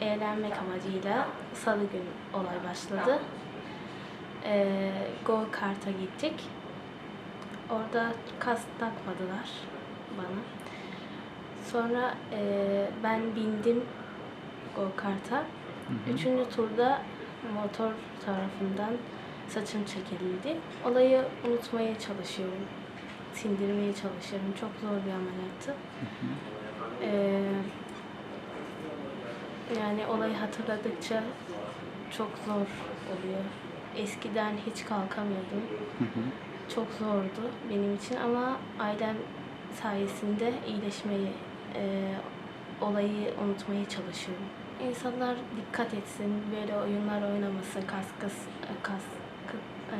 eğlenmek amacıyla salı günü olay başladı. Ee, go kart'a gittik. Orada kas takmadılar bana. Sonra e, ben bindim go kart'a. Üçüncü turda motor tarafından saçım çekildi. Olayı unutmaya çalışıyorum. Sindirmeye çalışıyorum. Çok zor bir ameliyattı. Ee, yani olayı hatırladıkça çok zor oluyor. Eskiden hiç kalkamıyordum. Çok zordu benim için ama ailem sayesinde iyileşmeyi, e, olayı unutmaya çalışıyorum. İnsanlar dikkat etsin, böyle oyunlar oynamasın, kaskız, kask, e,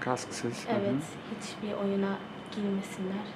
Kasksız. hı hı. evet, hiçbir oyuna girmesinler.